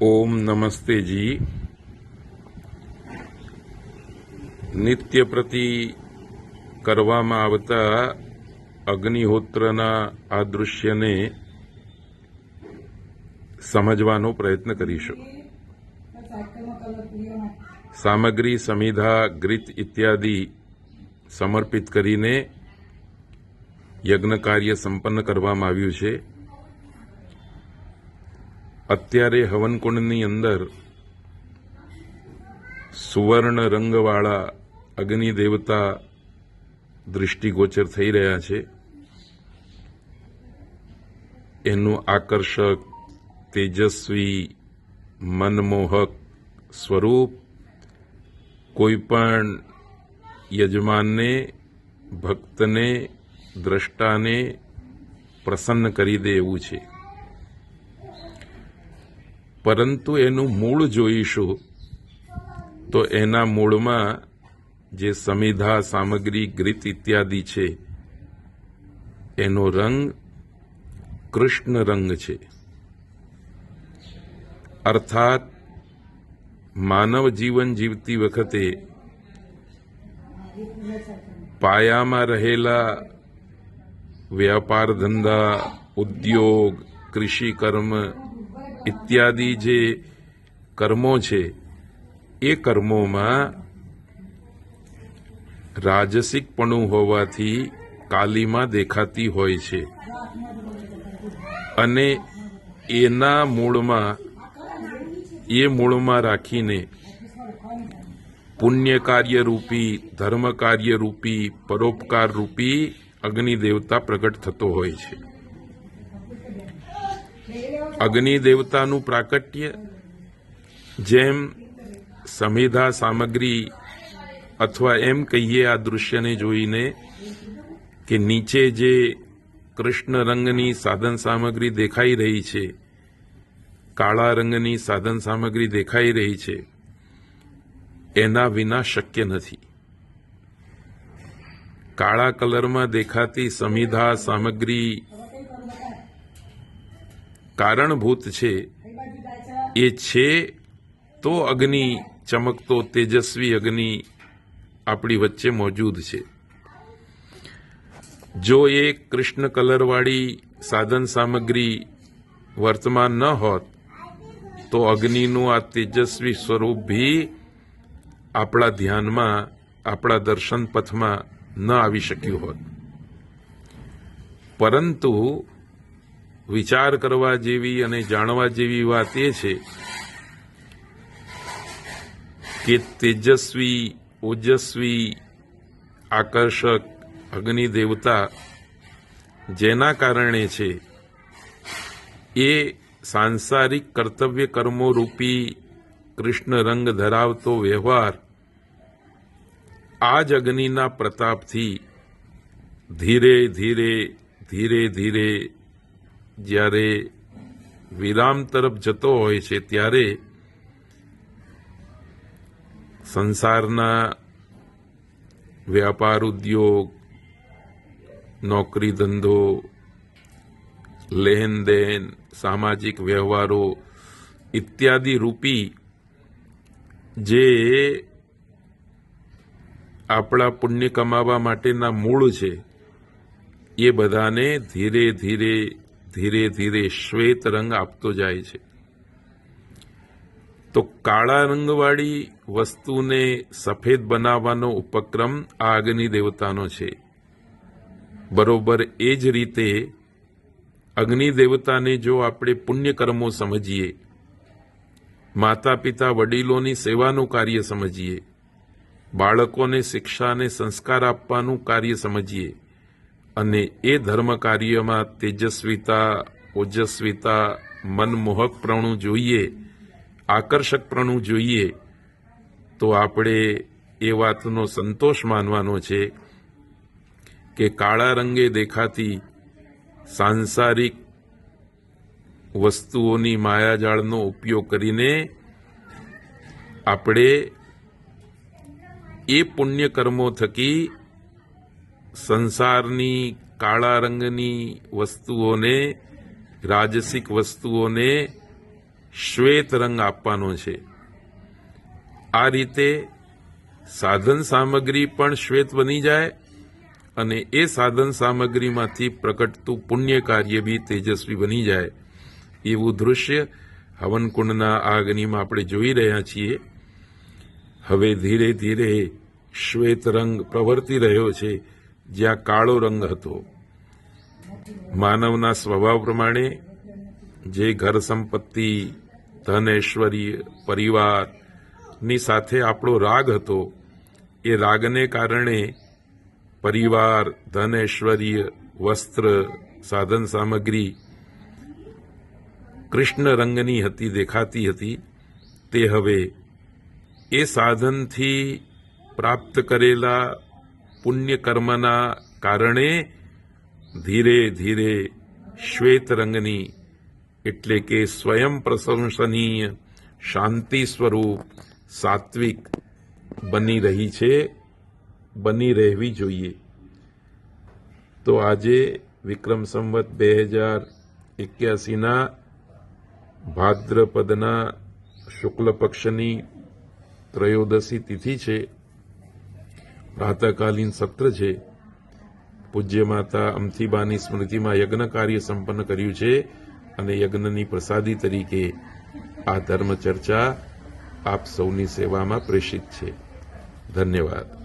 ઓમ નમસ્તે જી. નિત્ય પ્રતિ કરવામાં આવતા અગ્નિહોત્રના આ દૃશ્યને સમજવાનો પ્રયત્ન કરીશું. સામગ્રી સમિધા ગ્રીત ઇત્યાદિ સમર્પિત કરીને યજ્ઞ કાર્ય સંપન્ન કરવામાં આવ્યું છે. અત્યારે હવનકુંડની અંદર સુવર્ણ રંગવાળા અગ્નિ દેવતા દૃષ્ટિગોચર થઈ રહ્યા છે. એનું આકર્ષક, તેજસ્વી, મનમોહક સ્વરૂપ કોઈપણ યજમાનને, ભક્તને, દ્રષ્ટાને પ્રસન્ન કરી દે એવું છે. પરંતુ એનું મૂળ જોઈશું, તો એના મૂળમાં જે સમિધા, સામગ્રી, ગ્રીત ઇત્યાદિ છે, એનો રંગ કૃષ્ણ રંગ છે. અર્થાત, માનવ જીવન જીવતી વખતે પાયામાં રહેલા વ્યાપાર ધંધા, ઉદ્યોગ, કૃષિ કર્મ ઇત્યાદિ જે કર્મો છે, એ કર્મોમાં રાજસિકપણું હોવાથી કાલીમાં દેખાતી હોય છે. અને એના મૂળમાં, એ મૂળમાં રાખીને પુણ્ય કાર્ય રૂપી ધર્મ કાર્યરૂપી પરોપકાર રૂપી અગ્નિ દેવતા પ્રગટ થતો હોય છે. અગ્નિ દેવતાનું પ્રાકટ્ય, જેમ સમિધા સામગ્રી અથવા એમ કહીએ આ દૃશ્યને જોઈને કે નીચે જે કૃષ્ણ રંગની સાધન સામગ્રી દેખાઈ રહી છે, કાળા રંગની સાધન સામગ્રી દેખાઈ રહી છે, એના વિના શક્ય નથી. કાળા કલરમાં દેખાતી સમિધા સામગ્રી કારણભૂત છે. એ છે તો અગ્નિ ચમકતો તેજસ્વી અગ્નિ આપણી વચ્ચે મોજૂદ છે. જો એ કૃષ્ણ કલરવાળી સાધન સામગ્રી વર્તમાન ન હોત, તો અગ્નિનું આ તેજસ્વી સ્વરૂપ ભી આપણા ધ્યાનમાં, આપણા દર્શન પથમાં ન આવી શક્યું હોત. પરંતુ વિચાર કરવા જેવી અને જાણવા જેવી વાત એ છે કે તેજસ્વી, ઓજસ્વી, આકર્ષક અગ્નિ દેવતા જેના કારણે છે એ સાંસારિક કર્તવ્ય કર્મો રૂપી કૃષ્ણ રંગ ધરાવતો વ્યવહાર આ જ અગ્નિના પ્રતાપથી ધીરે ધીરે ધીરે ધીરે જ્યારે વિરામ તરફ જતો હોય છે, ત્યારે સંસારના વ્યાપાર ઉદ્યોગ નોકરી ધંધો લેન દેન સામાજિક વ્યવહારો ઇત્યાદિ રૂપી જે આપણા પુણ્ય કમાવા માટેના મૂળ છે, એ બધાને ધીરે ધીરે ધીરે ધીરે શ્વેત રંગ આપતો જાય છે. તો કાળા રંગવાળી વસ્તુને સફેદ બનાવવાનો ઉપક્રમ આ અગ્નિ દેવતાનો છે. બરોબર એ જ રીતે અગ્નિ દેવતાને જો આપણે પુણ્યકર્મો સમજીએ માતા પિતા વડીલોની સેવાનું કાર્ય સમજીએ, બાળકોને શિક્ષા અને સંસ્કાર આપવાનું કાર્ય સમજીએ અને એ ધર્મ કાર્યમાં તેજસ્વીતા, ઓજસ્વીતા મનમોહકપણું જોઈએ આકર્ષકપણું જોઈએ, તો આપણે એ વાતનો સંતોષ માનવાનો છે કે કાળા રંગે દેખાતી સાંસારિક વસ્તુઓની માયાજાળનો ઉપયોગ કરીને આપણે એ પુણ્ય કર્મો થકી સંસારની કાળા રંગની વસ્તુઓને, રાજસિક વસ્તુઓને શ્વેત રંગ આપવાનો છે. આ રીતે સાધન સામગ્રી પણ શ્વેત બની જાય અને એ સાધન સામગ્રીમાંથી પ્રકટતું પુણ્ય કાર્ય બી તેજસ્વી બની જાય. એવું દૃશ્ય હવનકુંડના આ અગ્નિમાં આપણે જોઈ રહ્યા છીએ. હવે ધીરે ધીરે શ્વેત રંગ પ્રવર્તી રહ્યો છે. જ્યાં કાળો રંગ હતો. માનવના સ્વભાવ પ્રમાણે જે ઘર સંપત્તિ, ધન ઐશ્વર્ય, પરિવારની સાથે આપણો રાગ હતો, એ રાગને કારણે પરિવાર, ધન ઐશ્વર્ય, વસ્ત્ર, સાધન સામગ્રી કૃષ્ણ રંગની હતી, દેખાતી હતી. તે હવે એ સાધનથી પ્રાપ્ત કરેલા પુણ્ય કર્મના કારણે ધીરે ધીરે શ્વેત રંગની એટલે કે સ્વયં પ્રશંસનીય શાંતિ સ્વરૂપ સાત્વિક બની રહી છે, બની રહેવી જોઈએ. તો આજે વિક્રમ સંવત બે હજાર એક્યાસીના ભાદ્રપદના શુક્લ પક્ષની ત્રયોદશી તિથિ છે. પ્રાતકાલીન સત્ર છે. પૂજ્ય માતા અમથીબાની સ્મૃતિમાં યજ્ઞ કાર્ય સંપન્ન કર્યું છે અને યજ્ઞની પ્રસાદી તરીકે આ ધર્મ ચર્ચા આપ સૌની સેવામાં પ્રેષિત છે. ધન્યવાદ.